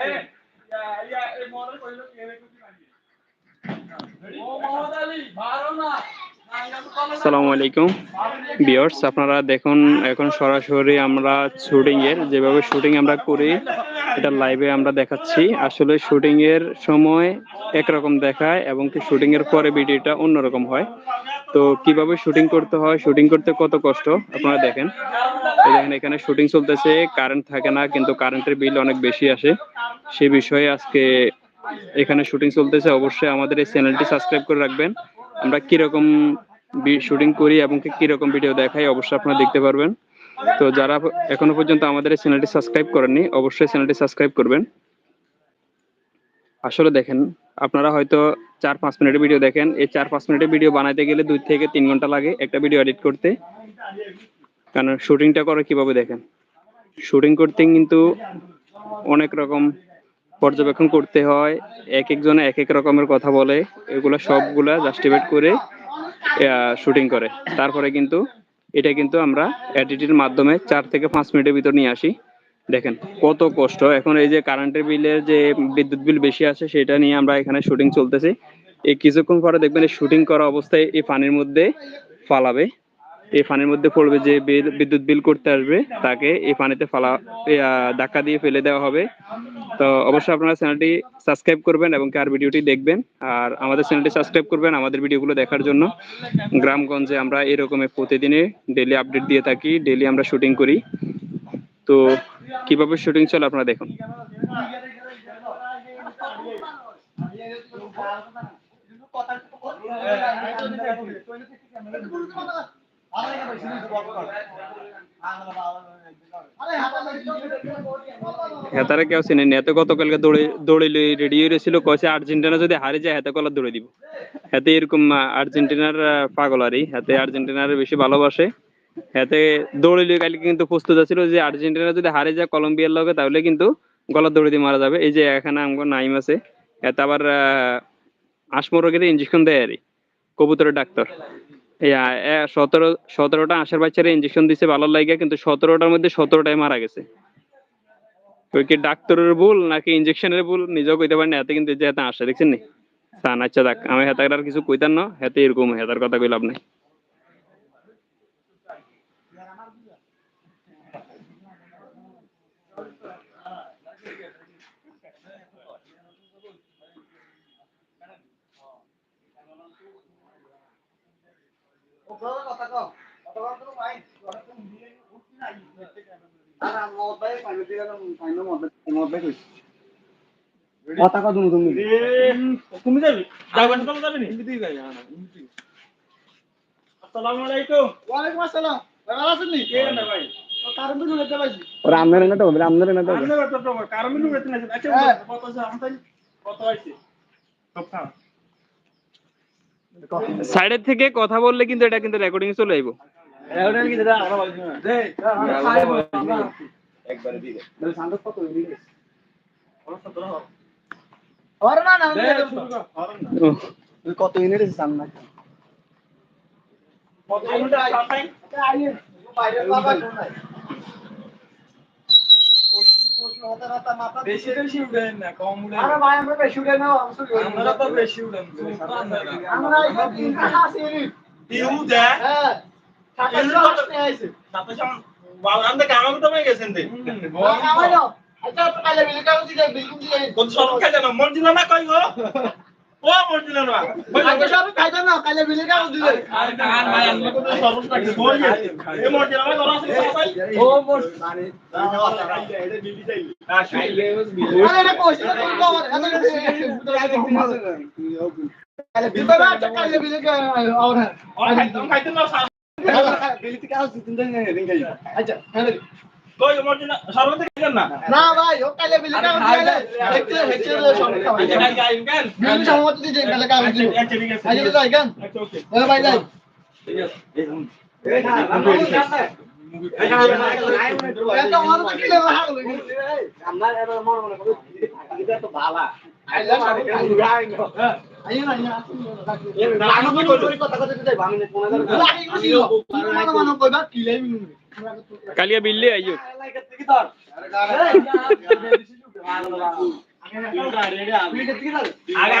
ஐயா முதல்ல கொஞ்சம் আসসালামু আলাইকুম। বিয়ার্স আপনারা দেখুন, এখন সরাসরি আমরা শুটিং এর যেভাবে শুটিং আমরা করি, এটা লাইভে আমরা দেখাচ্ছি। আসলে শুটিং এর সময় একরকম দেখায় এবং কি শুটিং এর পরে ভিডিওটা অন্যরকম হয়। তো কীভাবে শুটিং করতে হয়, শুটিং করতে কত কষ্ট, আপনারা দেখেন। দেখেন, এখানে শুটিং চলতেছে কারেন্ট থাকে না, কিন্তু কারেন্টের বিল অনেক বেশি আসে। সেই বিষয়ে আজকে এখানে শুটিং চলতেছে, অবশ্যই আমাদের এই চ্যানেলটি সাবস্ক্রাইব করে রাখবেন। আমরা কীরকম শুটিং করি এবং কীরকম ভিডিও দেখাই অবশ্যই আপনারা দেখতে পারবেন। তো যারা এখনও পর্যন্ত আমাদের এই চ্যানেলটি সাবস্ক্রাইব করেননি, অবশ্যই চ্যানেলটি সাবস্ক্রাইব করবেন। আসলে দেখেন, আপনারা হয়তো চার পাঁচ মিনিটের ভিডিও দেখেন। এই চার পাঁচ মিনিটের ভিডিও বানাইতে গেলে দুই থেকে তিন ঘণ্টা লাগে একটা ভিডিও এডিট করতে। কারণ শুটিংটা করে কীভাবে দেখেন? শুটিং করতে কিন্তু অনেক রকম পর্যবেক্ষণ করতে হয়। এক একজনে এক এক রকমের কথা বলে। এগুলো সবগুলা জাস্টিফাইড করে শুটিং করে। তারপরে কিন্তু এটা কিন্তু আমরা এডিটের মাধ্যমে চার থেকে পাঁচ মিনিটের ভিতর নিয়ে আসি। দেখেন, কত কষ্ট। এখন এই যে কারেন্টের বিলের যে বিদ্যুৎ বিল বেশি আছে, সেটা নিয়ে আমরা এখানে শুটিং চলতেছি। এই কিছুক্ষণ পরে দেখবেন এই শুটিং করা অবস্থায় এই পানির মধ্যে ফালাবে। এই পানির মধ্যে পড়বে যে বিদ্যুৎ বিল করতে আসবে, তাকে এই পানিতে ফালা ধাক্কা দিয়ে ফেলে দেওয়া হবে। তো অবশ্যই আপনারা চ্যানেলটি সাবস্ক্রাইব করবেন এবং কার ভিডিওটি দেখবেন আর আমাদের চ্যানেলটি সাবস্ক্রাইব করবেন আমাদের ভিডিওগুলো দেখার জন্য গ্রামগঞ্জে আমরা এরকমের প্রতিদিনে ডেলি আপডেট দিয়ে থাকি ডেলি আমরা শুটিং করি তো কীভাবে শুটিং চলে আপনারা দেখুন হেতারে কেউ চিনেনি। এত গতকালকে দৌড়ে দৌড়ে রেডি হয়েছিল কয়েছে আর্জেন্টিনা যদি হারে যায়, হাতে কলা দৌড়ে দিব। হাতে এরকম আর্জেন্টিনার পাগল আরই হাতে আর্জেন্টিনার বেশি ভালোবাসে। হাতে দৌড়ে লিয়ে কালকে কিন্তু প্রস্তুত ছিল যে আর্জেন্টিনা যদি হারে যায় কলম্বিয়ার লগে, তাহলে কিন্তু গলা দৌড়ে দিয়ে মারা যাবে। এই যে এখানে আমার নাইম আছে, এতে আবার আসমরোগের ইঞ্জেকশন দেয় আরই কবুতরের ডাক্তার। সতেরো, সতেরোটা আশার বাচ্চারা ইঞ্জেকশন দিছে, ভালো লাগে কিন্তু সতেরোটার মধ্যে সতেরোটাই মারা গেছে। ওই কি ডাক্তারের ভুল নাকি ইঞ্জেকশনের ভুল? নিজেও কইতে পারেন এতে কিন্তু যে এতে আসে দেখছেন নি? সান আচ্ছা দেখ, আমি হেতার আর কিছু কইতাম না, হেতে এরকম হেতার কথা কইলাম নাই। কথা কত তুমি তুমি যাবি যাবেন চলে যাবি আসসালামু আলাইকুম ওয়ালাইকুম আসসালাম ভালো আছেন নি কে না ভাই কারণ তো না তো না তো তো তো। কত আছে আমাদের কত আছে সব খাও সাইডের থেকে কথা বললে কিন্তু এটা কিন্তু রেকর্ডিং চলে আইবো। এখন কি দাদা আমরা বলছি না দে একবারে দিবে। সান্তোষ কত না না ইউনিট আছে সামনে? কত মিনিট আছে সামনে? বাইরে বাবা কোন নাই বেশি বেশি উড়েন না কম উড়েন। আরে ভাই আমরা বেশি উঠে না আমরা আমরা তো বেশি উড়েন আমরা এটা তিন টাকা আছে ইউনিট দে হ্যাঁ টাকা আসতে আইছে। সাথে সাথে বাবা আমরা কামাকে তো পেয়ে গেছেন দে। আচ্ছা তো কালে বিল। কাগজ দিলে কোন না কই গো ও মর্জিনা না আগে সব খাইতে না কালে বিল কাগজ দিলে আরে ভাই আমরা তো সর্বস লাগছে বল এই মর্জিনা না ধরা আছে ভাই ও মোর আরে এটা কইছে তো কোন কম এত কালে বিল বাবা কালে বিল কাগজ আচ্ছা কই মর্জিনা সর্বতে খাইছেন না না ভাই ও কালে বিল কাগজ দিলে দেখতে হেচে সব গাই গান বিল সম্মতি দিতে কালে কাগজ দিব আচ্ছা ঠিক আছে আজ তো যাই কেন আচ্ছা ওকে ও ভাই যাই আমার আইলা সব আইও না আইও কথা কথা দিতে আমি কোন লাগি গেছি মানে মানে মিনু কালিয়া বিল্লি আইয়ো আগে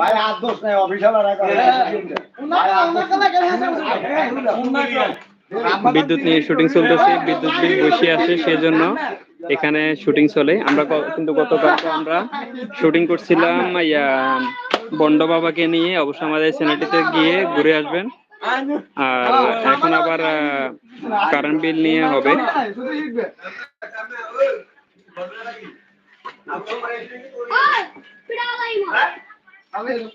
ভাই হাত দোষ নাই অফিসার বিদ্যুৎ নিয়ে শুটিং চলতেছে বিদ্যুৎ বিল বসে আছে সেজন্য এখানে শুটিং চলে। আমরা কিন্তু গতকাল আমরা শুটিং করছিলাম ইয়া বন্ড বাবাকে নিয়ে। অবশ্য আমাদের চ্যানেলটিতে গিয়ে ঘুরে আসবেন। আর এখন আবার কারেন্ট বিল নিয়ে হবে। I will.